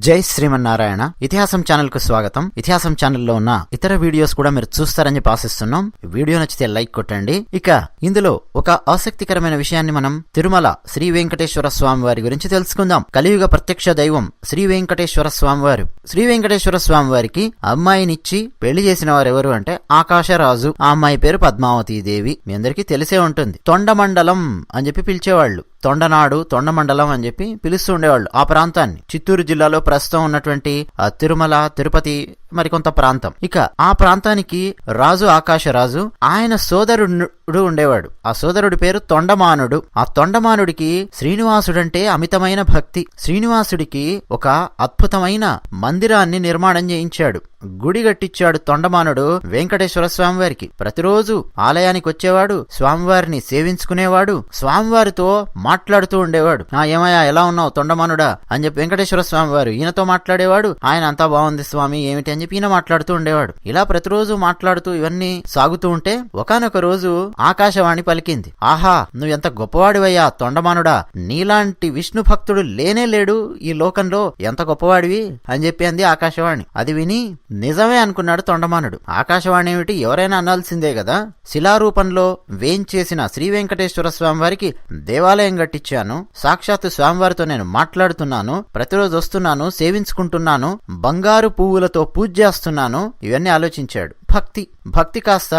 జై శ్రీమన్నారాయణ. ఇతిహాసం ఛానల్కు స్వాగతం. ఇతిహాసం ఛానల్లో ఉన్న ఇతర వీడియోస్ కూడా మీరు చూస్తారని చెప్పి ఆశిస్తున్నాం. వీడియో నచ్చితే లైక్ కొట్టండి. ఇక ఇందులో ఒక ఆసక్తికరమైన విషయాన్ని మనం తిరుమల శ్రీ వెంకటేశ్వర స్వామి వారి గురించి తెలుసుకుందాం. కలియుగ ప్రత్యక్ష దైవం శ్రీ వెంకటేశ్వర స్వామి వారు. శ్రీ వెంకటేశ్వర స్వామి వారికి అమ్మాయినిచ్చి పెళ్ళి చేసిన వారు ఎవరు అంటే ఆకాశరాజు. ఆ అమ్మాయి పేరు పద్మావతి దేవి. మీ అందరికీ తెలిసే ఉంటుంది. తొండమండలం అని చెప్పి పిలిచేవాళ్ళు. తొండనాడు తొండమండలం అని చెప్పి పిలుస్తూ ఉండేవాళ్ళు ఆ ప్రాంతాన్ని. చిత్తూరు జిల్లాలో ప్రస్తుతం ఉన్నటువంటి ఆ తిరుమల తిరుపతి మరికొంత ప్రాంతం. ఇక ఆ ప్రాంతానికి రాజు ఆకాశరాజు ఆయన సోదరుడు ఉండేవాడు. ఆ సోదరుడి పేరు తొండమానుడు. ఆ తొండమానుడికి శ్రీనివాసుడంటే అమితమైన భక్తి. శ్రీనివాసుడికి ఒక అద్భుతమైన మందిరాన్ని నిర్మాణం చేయించాడు. గుడి కట్టించాడు తొండమానుడు వెంకటేశ్వర స్వామివారికి. ప్రతిరోజు ఆలయానికి వచ్చేవాడు స్వామివారిని సేవించుకునేవాడు స్వామివారితో మాట్లాడుతూ ఉండేవాడు. ఆ ఏమయ్యా ఎలా ఉన్నావు తొండమానుడా? అని చెప్పి వెంకటేశ్వర స్వామి వారు ఈయనతో మాట్లాడేవాడు. ఆయన అంతా బాగుంది స్వామి ఏమిటి? పంజపీన మాట్లాడుతూ ఉండేవాడు. ఇలా ప్రతిరోజు మాట్లాడుతూ ఇవన్నీ సాగుతూ ఉంటే ఒకనొక రోజు ఆకాశవాణి పలికింది. ఆహా నువ్వు ఎంత గొప్పవాడివయ్యా తొండమానుడా. నీలాంటి విష్ణు భక్తుడు లేనే లేడు ఈ లోకంలో. ఎంత గొప్పవాడివి అని చెప్పి అంది ఆకాశవాణి. అది విని నిజమే అనుకున్నాడు తొండమానుడు. ఆకాశవాణి ఏమిటి ఎవరైనా అనాల్సిందే కదా శిలారూపంలో వేంచేసిన శ్రీ వెంకటేశ్వర స్వామివారికి దేవాలయం కట్టించాను సాక్షాత్తు స్వామివారితో నేను మాట్లాడుతున్నాను ప్రతిరోజు వస్తున్నాను సేవించుకుంటున్నాను. బంగారు పువ్వులతో పూజ చేస్తున్నాను? ఇవన్నీ ఆలోచించాడు. భక్తి భక్తి కాస్త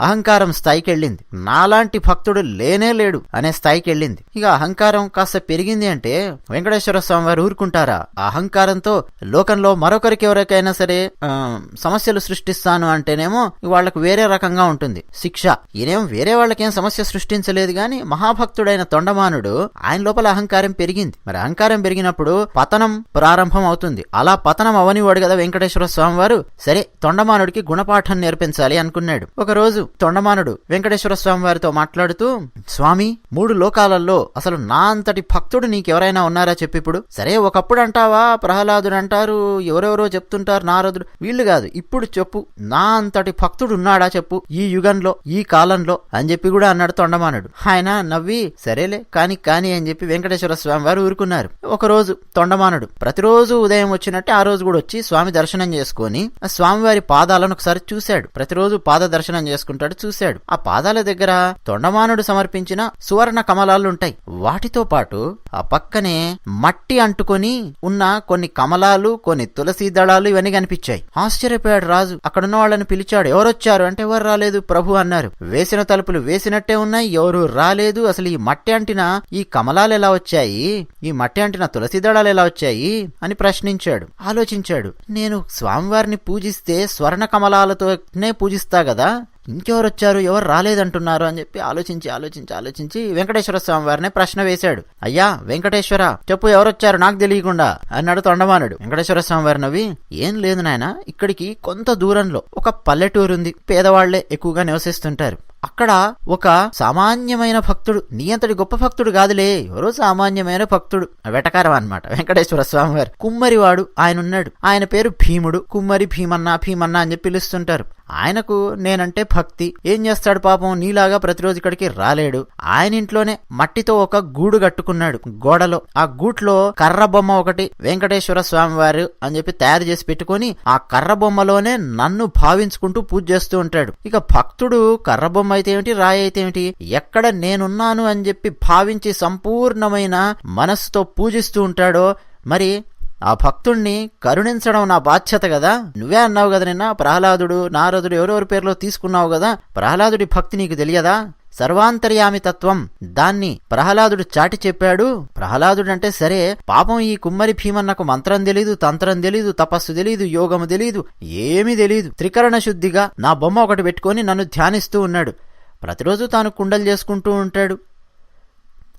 అహంకారం స్థాయికి వెళ్ళింది నాలాంటి భక్తుడు లేనే లేడు అనే స్థాయికి వెళ్ళింది ఇక అహంకారం కాస్త పెరిగింది అంటే వెంకటేశ్వర స్వామి వారు ఊరుకుంటారా? అహంకారంతో లోకంలో మరొకరికి ఎవరికైనా సరే సమస్యలు సృష్టిస్తాను అంటేనేమో వాళ్ళకు వేరే రకంగా ఉంటుంది. శిక్ష. ఈయనేం వేరే వాళ్ళకేం సమస్య సృష్టించలేదు గాని మహాభక్తుడైన తొండమానుడు ఆయన లోపల అహంకారం పెరిగింది. మరి అహంకారం పెరిగినప్పుడు పతనం ప్రారంభం అవుతుంది అలా పతనం అవనివాడు కదా వెంకటేశ్వర స్వామి వారు సరే తొండమానుడికి గుణపాఠం నేర్పించాలి అనుకున్నాడు. ఒక రోజు తొండమానుడు వెంకటేశ్వర స్వామి వారితో మాట్లాడుతూ స్వామి మూడు లోకాలలో అసలు నా అంతటి భక్తుడు నీకెవరైనా ఉన్నారా చెప్పిప్పుడు సరే ఒకప్పుడు అంటావా? ప్రహ్లాదుడు అంటారు ఎవరెవరో చెప్తుంటారు నారదుడు. వీళ్ళు కాదు ఇప్పుడు చెప్పు. నా అంతటి భక్తుడు ఉన్నాడా చెప్పు. ఈ యుగంలో ఈ కాలంలో అని చెప్పి కూడా అన్నాడు తొండమానుడు. ఆయన నవ్వి సరేలే కాని కాని అని చెప్పి వెంకటేశ్వర స్వామి వారు ఊరుకున్నారు. ఒక రోజు తొండమానుడు ప్రతిరోజు ఉదయం వచ్చినట్టే ఆ రోజు కూడా వచ్చి స్వామి దర్శనం చేసుకొని స్వామివారి పాదాలను ఒకసారి చూశాడు. ప్రతిరోజు పాద దర్శనం చేసుకుంటాడు చూశాడు. ఆ పాదాల దగ్గర తొండమానుడు సమర్పించిన సువర్ణ కమలాలుంటాయి. వాటితో పాటు ఆ పక్కనే మట్టి అంటుకొని ఉన్న కొన్ని కమలాలు కొన్ని తులసి దళాలు ఇవన్నీ కనిపించాయి. ఆశ్చర్యపోయాడు రాజు. అక్కడున్న వాళ్ళని పిలిచాడు ఎవరొచ్చారు? అంటే ఎవరు రాలేదు? ప్రభు అన్నారు. వేసిన తలుపులు వేసినట్టే ఉన్నాయి ఎవరు రాలేదు? అసలు ఈ మట్టి అంటిన ఈ కమలాలు ఎలా వచ్చాయి? ఈ మట్టి అంటిన తులసి దళాలు ఎలా వచ్చాయి? అని ప్రశ్నించాడు. ఆలోచించాడు. నేను స్వామివారిని పూజిస్తే స్వర్ణ కమలాలతో కమలాలతోనే పూజిస్తా కదా. ఇంకెవరు వచ్చారు ఎవరు రాలేదంటున్నారు? అని చెప్పి ఆలోచించి ఆలోచించి ఆలోచించి వెంకటేశ్వర స్వామి వారిని ప్రశ్న వేశాడు. అయ్యా వెంకటేశ్వర చెప్పు ఎవరొచ్చారు? నాకు తెలియకుండా అన్నాడు తొండమానుడు వెంకటేశ్వర స్వామి వారి నవ్వి ఏం లేదు నాయన ఇక్కడికి కొంత దూరంలో ఒక పల్లెటూరు ఉంది పేదవాళ్ళే ఎక్కువగా నివసిస్తుంటారు. అక్కడ ఒక సామాన్యమైన భక్తుడు నీ అంతటి గొప్ప భక్తుడు కాదులే ఎవరో సామాన్యమైన భక్తుడు. వెటకారం అన్నమాట. వెంకటేశ్వర స్వామి వారు కుమ్మరివాడు ఆయన ఉన్నాడు ఆయన పేరు భీముడు. కుమ్మరి భీమన్న భీమన్న అని చెప్పి పిలుస్తుంటారు. ఆయనకు నేనంటే భక్తి. ఏం చేస్తాడు పాపం? నీలాగా ప్రతిరోజు ఇక్కడికి రాలేడు. ఆయన ఇంట్లోనే మట్టితో ఒక గూడు కట్టుకున్నాడు గోడలో. ఆ గూట్లో కర్ర బొమ్మ ఒకటి వెంకటేశ్వర స్వామి వారు అని చెప్పి తయారు చేసి పెట్టుకొని ఆ కర్ర బొమ్మలోనే నన్ను భావించుకుంటూ పూజ చేస్తూ ఉంటాడు. ఇక భక్తుడు కర్ర బొమ్మ అయితే ఏమిటి రాయి అయితే ఏమిటి? ఎక్కడ నేనున్నాను అని చెప్పి భావించి సంపూర్ణమైన మనస్సుతో పూజిస్తూ ఉంటాడో మరి ఆ భక్తుణ్ణి కరుణించడం నా బాధ్యత కదా నువ్వే అన్నావు కదా నిన్న ప్రహ్లాదుడు నారదుడు ఎవరెవరి పేర్లో తీసుకున్నావు కదా ప్రహ్లాదుడి భక్తి నీకు తెలియదా? సర్వాంతర్యామి తత్వం దాన్ని ప్రహ్లాదుడు చాటి చెప్పాడు. ప్రహ్లాదుడు అంటే సరే పాపం ఈ కుమ్మరి భీమన్నకు మంత్రం తెలీదు తంత్రం తెలీదు తపస్సు తెలీదు యోగము తెలీదు ఏమీ తెలీదు. త్రికరణ శుద్ధిగా నా బొమ్మ ఒకటి పెట్టుకొని నన్ను ధ్యానిస్తూ ఉన్నాడు. ప్రతిరోజు తాను కుండలు చేసుకుంటూ ఉంటాడు.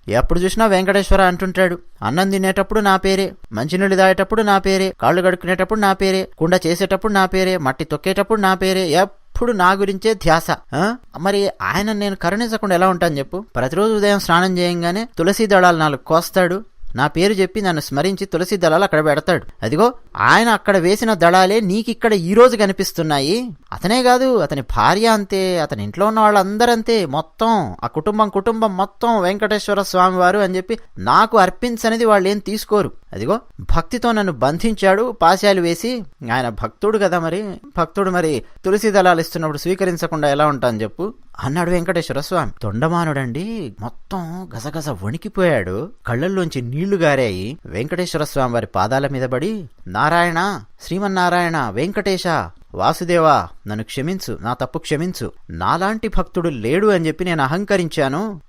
ఎప్పుడు చూసినా వెంకటేశ్వర అంటుంటాడు. అన్నం తినేటప్పుడు నా పేరే మంచినీళ్ళు తాగేటప్పుడు నా పేరే కాళ్ళు కడుక్కునేటప్పుడు నా పేరే కుండ చేసేటప్పుడు నా పేరే మట్టి తొక్కేటప్పుడు నా పేరే ఎప్పుడు నా గురించే ధ్యాస. మరి ఆయన నేను కరుణించకుండా ఎలా ఉంటాను చెప్పు? ప్రతిరోజు ఉదయం స్నానం చేయంగానే తులసి దళాలు నాలుగు కోస్తాడు. నా పేరు చెప్పి నన్ను స్మరించి తులసి దళాలు అక్కడ పెడతాడు. అదిగో ఆయన అక్కడ వేసిన దళాలే నీకిక్కడ ఈరోజు కనిపిస్తున్నాయి. అతనే కాదు అతని భార్య అంతే అతని ఇంట్లో ఉన్న వాళ్ళందరంతే. మొత్తం ఆ కుటుంబం కుటుంబం మొత్తం వెంకటేశ్వర స్వామి వారు అని చెప్పి నాకు అర్పించనిది వాళ్ళు ఏం తీసుకోరు. అదిగో భక్తితో నన్ను బంధించాడు పాశాలు వేసి ఆయన భక్తుడు కదా మరి? భక్తుడు మరి తులసి దళాలు ఇస్తున్నప్పుడు స్వీకరించకుండా ఎలా ఉంటాను చెప్పు. అన్నాడు వెంకటేశ్వర స్వామి. తొండమానుడండి మొత్తం గసగస వణికిపోయాడు. కళ్ళల్లోంచి నీళ్ళు గారాయి. వెంకటేశ్వర స్వామి వారి పాదాల మీద పడి నారాయణ శ్రీమన్నారాయణ వెంకటేశ వాసుదేవా నన్ను క్షమించు నా తప్పు క్షమించు. నాలాంటి భక్తుడు లేడు అని చెప్పి నేను అహంకరించాను.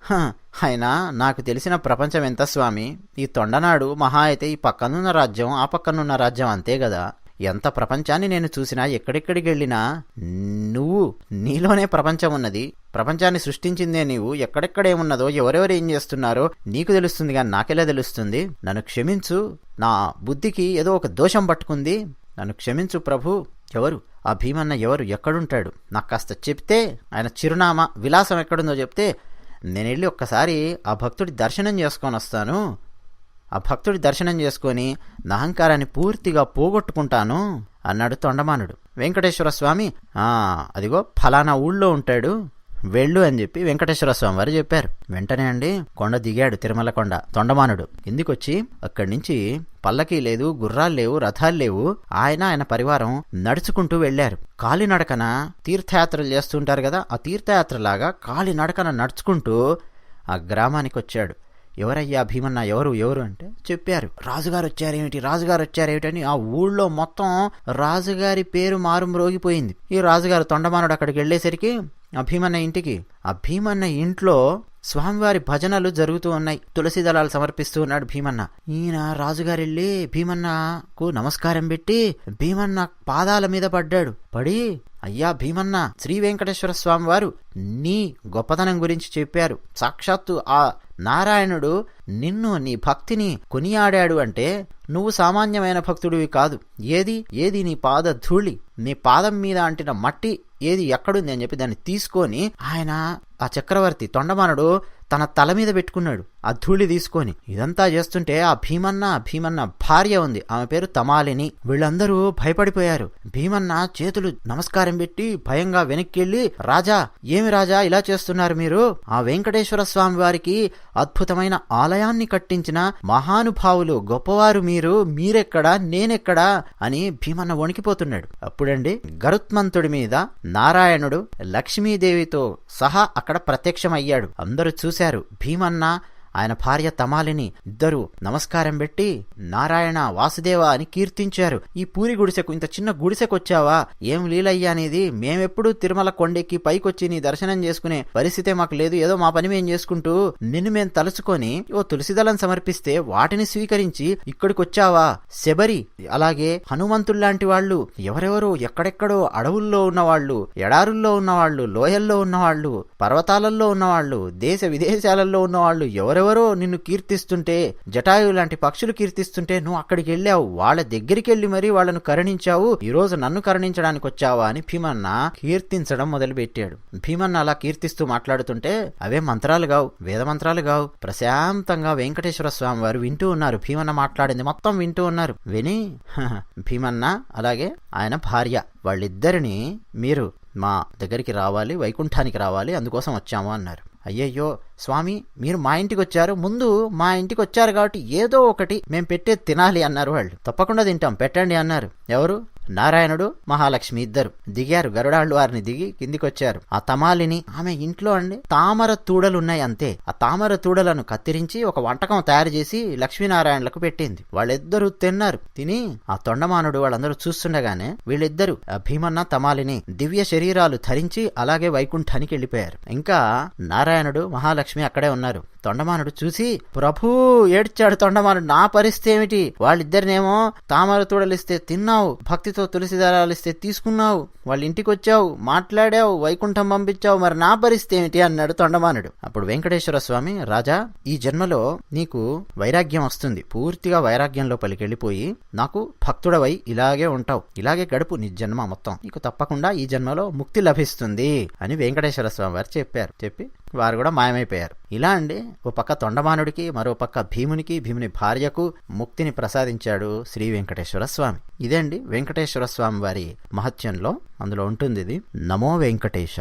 అయినా నాకు తెలిసిన ప్రపంచం ఎంత స్వామి? ఈ తొండనాడు మహా అయితే ఈ పక్కనున్న రాజ్యం ఆ పక్కనున్న రాజ్యం అంతే కదా ఎంత ప్రపంచాన్ని నేను చూసినా ఎక్కడెక్కడికి వెళ్ళినా నువ్వు నీలోనే ప్రపంచం ఉన్నది. ప్రపంచాన్ని సృష్టించిందే నీవు. ఎక్కడెక్కడేమున్నదో ఎవరెవరు ఏం చేస్తున్నారో నీకు తెలుస్తుంది కానీ నాకెలా తెలుస్తుంది? నన్ను క్షమించు. నా బుద్ధికి ఏదో ఒక దోషం పట్టుకుంది. నన్ను క్షమించు ప్రభు. ఎవరు? ఆ భీమన్న ఎవరు? ఎక్కడుంటాడు? నాకు కాస్త చెప్తే ఆయన చిరునామా విలాసం ఎక్కడుందో చెప్తే నేను వెళ్ళి ఒక్కసారి ఆ భక్తుడి దర్శనం చేసుకొని వస్తాను. ఆ భక్తుడి దర్శనం చేసుకొని నా అహంకారాన్ని పూర్తిగా పోగొట్టుకుంటాను అన్నాడు తొండమానుడు. వెంకటేశ్వర స్వామి అదిగో ఫలానా ఊళ్ళో ఉంటాడు. వెళ్ళు అని చెప్పి వెంకటేశ్వర స్వామి వారు చెప్పారు. వెంటనే అండి కొండ దిగాడు తిరుమల కొండ తొండమానుడు. ఎందుకొచ్చి అక్కడి నుంచి పల్లకీ లేదు గుర్రాలు లేవు రథాలు లేవు. ఆయన ఆయన పరివారం నడుచుకుంటూ వెళ్ళారు కాలినడకన తీర్థయాత్రలు చేస్తుంటారు కదా ఆ తీర్థయాత్రలాగా కాలినడకన నడుచుకుంటూ ఆ గ్రామానికి వచ్చాడు ఎవరయ్యా భీమన్న ఎవరు ఎవరు అంటే చెప్పారు. రాజుగారు వచ్చారేమిటి రాజుగారు వచ్చారేమిటని ఆ ఊళ్ళో మొత్తం రాజుగారి పేరు మారుమ్రోగిపోయింది. ఈ రాజుగారు తొండమానుడు అక్కడికి వెళ్ళేసరికి ఆ భీమన్న ఇంటికి. ఆ భీమన్న ఇంట్లో స్వామివారి భజనలు జరుగుతూ ఉన్నాయి. తులసి దళాలు సమర్పిస్తూ ఉన్నాడు భీమన్న. ఈయన రాజుగారెళ్ళి భీమన్నకు నమస్కారం పెట్టి భీమన్న పాదాల మీద పడ్డాడు. పడి అయ్యా భీమన్న శ్రీ వెంకటేశ్వర స్వామివారు నీ గొప్పతనం గురించి చెప్పారు. సాక్షాత్తు ఆ నారాయణుడు నిన్ను నీ భక్తిని కొనియాడాడు అంటే నువ్వు సామాన్యమైన భక్తుడివి కాదు. ఏది? ఏది నీ పాద ధూళి? నీ పాదం మీద అంటిన మట్టి ఏది ఎక్కడుంది అని చెప్పి దాన్ని తీసుకొని ఆయన ఆ చక్రవర్తి తొండమానుడు తన తల మీద పెట్టుకున్నాడు. ఆ ధూళి తీసుకొని ఇదంతా చేస్తుంటే ఆ భీమన్న భీమన్న భార్య ఉంది. ఆమె పేరు తమాలిని. వీళ్ళందరూ భయపడిపోయారు. భీమన్న చేతులు నమస్కారం పెట్టి భయంగా వెనక్కి వెళ్ళి రాజా ఏమి రాజా ఇలా చేస్తున్నారు మీరు? ఆ వెంకటేశ్వర స్వామి వారికి అద్భుతమైన ఆలయాన్ని కట్టించిన మహానుభావులు గొప్పవారు మీరు. మీరెక్కడా? నేనెక్కడా? అని భీమన్న వణికిపోతున్నాడు. అప్పుడండి గరుత్మంతుడి మీద నారాయణుడు లక్ష్మీదేవితో సహా అక్కడ ప్రత్యక్షమయ్యాడు. అందరూ చూశారు. భీమన్న ఆయన భార్య తమాలిని ఇద్దరు నమస్కారం పెట్టి నారాయణ వాసుదేవ అని కీర్తించారు. ఈ పూరి గుడిసెకు ఇంత చిన్న గుడిసెకొచ్చావా? ఏం లీలయ్యా అనేది మేమెప్పుడు తిరుమల కొండెక్కి పైకొచ్చి నీ దర్శనం చేసుకునే పరిస్థితే మాకు లేదు. ఏదో మా పని మేం చేసుకుంటూ నిన్ను మేం తలుచుకొని ఓ తులసిదళం సమర్పిస్తే వాటిని స్వీకరించి ఇక్కడికి వచ్చావా శబరి అలాగే హనుమంతుల్లాంటి వాళ్ళు ఎవరెవరో ఎక్కడెక్కడో అడవుల్లో ఉన్నవాళ్ళు ఎడారుల్లో ఉన్నవాళ్ళు లోయల్లో ఉన్నవాళ్ళు పర్వతాలలో ఉన్నవాళ్ళు దేశ విదేశాలలో ఉన్నవాళ్ళు ఎవరెవరో నిన్ను కీర్తిస్తుంటే జటాయు లాంటి పక్షులు కీర్తిస్తుంటే నువ్వు అక్కడికి వెళ్ళావు. వాళ్ళ దగ్గరికి వెళ్ళి మరీ వాళ్ళను కరుణించావు. ఈ రోజు నన్ను కరుణించడానికి వచ్చావా అని భీమన్న కీర్తించడం మొదలుపెట్టాడు. భీమన్న అలా కీర్తిస్తూ మాట్లాడుతుంటే అవే మంత్రాలు కావు వేద మంత్రాలు కావు ప్రశాంతంగా వెంకటేశ్వర స్వామి వారు వింటూ ఉన్నారు. భీమన్న మాట్లాడింది మొత్తం వింటూ ఉన్నారు. విని భీమన్న అలాగే ఆయన భార్య వాళ్ళిద్దరిని మీరు మా దగ్గరికి రావాలి వైకుంఠానికి రావాలి అందుకోసం వచ్చాము అన్నారు. అయ్యయ్యో స్వామి మీరు మా ఇంటికి వచ్చారు ముందు మా ఇంటికి వచ్చారు కాబట్టి ఏదో ఒకటి మేము పెట్టేది తినాలి అన్నారు వాళ్ళు. తప్పకుండా తింటాం పెట్టండి అన్నారు. ఎవరు? నారాయణుడు మహాలక్ష్మి ఇద్దరు. దిగారు. గరుడాళ్ళు వారిని దిగి కిందికొచ్చారు. ఆ తమాలిని ఆమె ఇంట్లో అండి. తామర తూడలున్నాయి అంతే. ఆ తామర తూడలను కత్తిరించి ఒక వంటకం తయారు చేసి లక్ష్మీనారాయణలకు పెట్టింది. వాళ్ళిద్దరూ తిన్నారు. తిని ఆ తొండమానుడు వాళ్ళందరూ చూస్తుండగానే వీళ్ళిద్దరు ఆ భీమన్న తమాలిని దివ్య శరీరాలు ధరించి అలాగే వైకుంఠానికి వెళ్ళిపోయారు. ఇంకా నారాయణుడు మహాలక్ష్మి అక్కడే ఉన్నారు. తొండమానుడు చూసి ప్రభు ఏడ్చాడు తొండమానుడు నా పరిస్థితి ఏమిటి? వాళ్ళిద్దరినేమో తామర తూడలిస్తే తిన్నావు భక్తితో తులసి దారాలు ఇస్తే తీసుకున్నావు వాళ్ళ ఇంటికి వచ్చావు మాట్లాడావు వైకుంఠం పంపించావు మరి నా పరిస్థితి ఏమిటి? అన్నాడు తొండమానుడు. అప్పుడు వెంకటేశ్వర స్వామి రాజా ఈ జన్మలో నీకు వైరాగ్యం వస్తుంది. పూర్తిగా వైరాగ్యంలో పలికెళ్ళిపోయి నాకు భక్తుడవై ఇలాగే ఉంటావు. ఇలాగే గడుపు నీ జన్మ మొత్తం. నీకు తప్పకుండా ఈ జన్మలో ముక్తి లభిస్తుంది అని వెంకటేశ్వర స్వామి వారు చెప్పారు. చెప్పి వారు కూడా మాయమైపోయారు. ఇలా అండి ఓ పక్క తొండమానుడికి మరో పక్క భీమునికి భీముని భార్యకు ముక్తిని ప్రసాదించాడు శ్రీ వెంకటేశ్వర స్వామి. ఇదే అండి వెంకటేశ్వర స్వామి వారి మహత్యంలో అందులో ఉంటుంది ఇది నమో వెంకటేశ.